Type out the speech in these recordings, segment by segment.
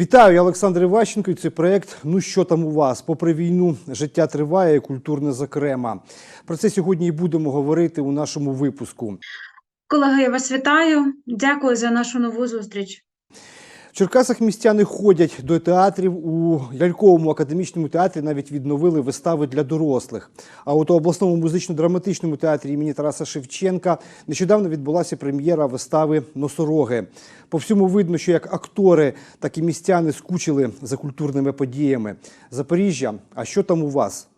Вітаю, я Олександр Іващенко. і Це проект Ну що там у вас? Попри війну, життя триває, і культурне зокрема. Про це сьогодні і будемо говорити у нашому випуску. Колеги, я вас вітаю. Дякую за нашу нову зустріч. В Черкасах містяни ходять до театрів. У ляльковому академічному театрі навіть відновили вистави для дорослих. А от у обласному музично-драматичному театрі імені Тараса Шевченка нещодавно відбулася прем'єра вистави Носороги. По всьому видно, що як актори, так і містяни скучили за культурними подіями. Запоріжжя, а що там у вас?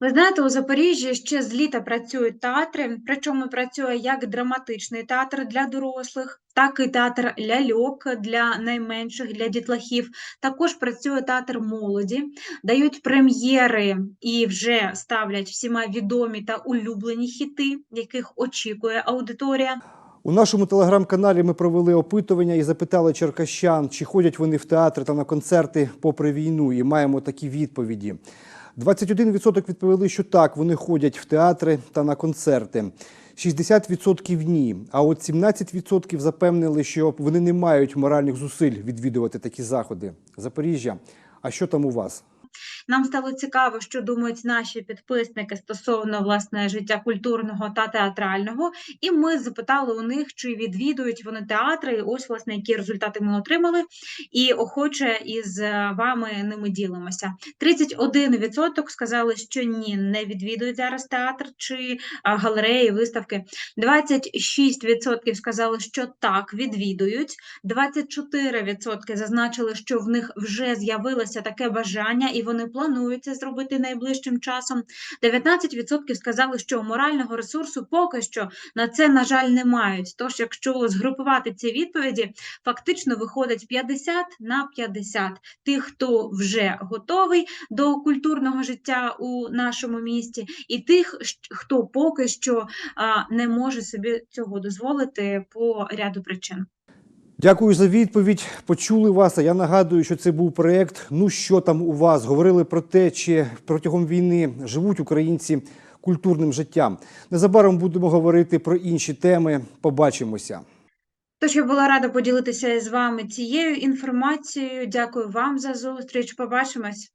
Ви знаєте, у Запоріжжі ще з літа працюють театри, причому працює як драматичний театр для дорослих, так і театр ляльок для найменших, для дітлахів. Також працює театр молоді, дають прем'єри і вже ставлять всіма відомі та улюблені хіти, яких очікує аудиторія. У нашому телеграм-каналі ми провели опитування і запитали черкащан, чи ходять вони в театри та на концерти попри війну, і маємо такі відповіді. 21% відповіли, що так, вони ходять в театри та на концерти. 60% ні. А от 17% запевнили, що вони не мають моральних зусиль відвідувати такі заходи. Запоріжжя. А що там у вас? Нам стало цікаво, що думають наші підписники стосовно власне життя культурного та театрального. І ми запитали у них, чи відвідують вони театри. І ось власне які результати ми отримали, і охоче із е, вами ними ділимося. 31% сказали, що ні, не відвідують зараз театр чи галереї, виставки. 26% сказали, що так відвідують. 24% зазначили, що в них вже з'явилося таке бажання, і вони планують це зробити найближчим часом. 19% сказали, що морального ресурсу поки що на це, на жаль, не мають. Тож, якщо згрупувати ці відповіді, фактично виходить 50 на 50 тих, хто вже готовий до культурного життя у нашому місті, і тих, хто поки що не може собі цього дозволити по ряду причин. Дякую за відповідь. Почули вас. А я нагадую, що це був проєкт Ну що там у вас? Говорили про те, чи протягом війни живуть українці культурним життям. Незабаром будемо говорити про інші теми. Побачимося. Тож я була рада поділитися з вами цією інформацією. Дякую вам за зустріч. Побачимось.